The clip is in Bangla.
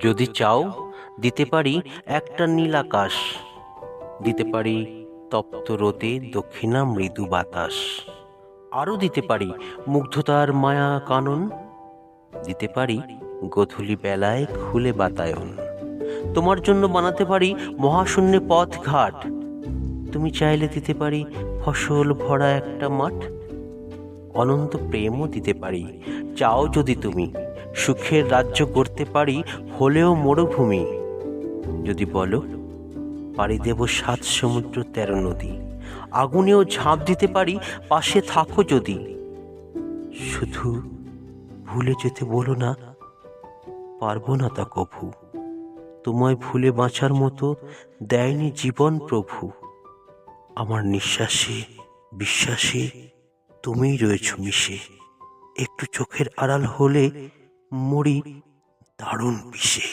যদি চাও, দিতে পারি একটা নীল আকাশ দিতে পারি তপ্ত রোদে দক্ষিণা মৃদু বাতাস। আরও দিতে পারি মুগ্ধতার মায়া কানন। দিতে পারি গধূলি বেলায় খুলে বাতায়ন। তোমার জন্য বানাতে পারি মহাশূন্যে পথ ঘাট। তুমি চাইলে দিতে পারি ফসল ভরা একটা মাঠ। অনন্ত প্রেমও দিতে পারি। চাও যদি তুমি। সুখের রাজ্য করতে পারি হলেও মরুভূমি। যদি বলো, পাড়ি দেব সাত সমুদ্র তেরো নদী। আগুনেও ঝাঁপ দিতে পারি, পাশে থাকো যদি। শুধু ভুলে যেতে বলো না, পারব না তা কভু। তোমায় ভুলে বাঁচার মতো দেয়নি জীবন প্রভু। আমার নিঃশ্বাসে, বিশ্বাসে তুমিই রয়েছ মিশে। একটু চোখের আড়াল হলে মরি দারুণ পিষে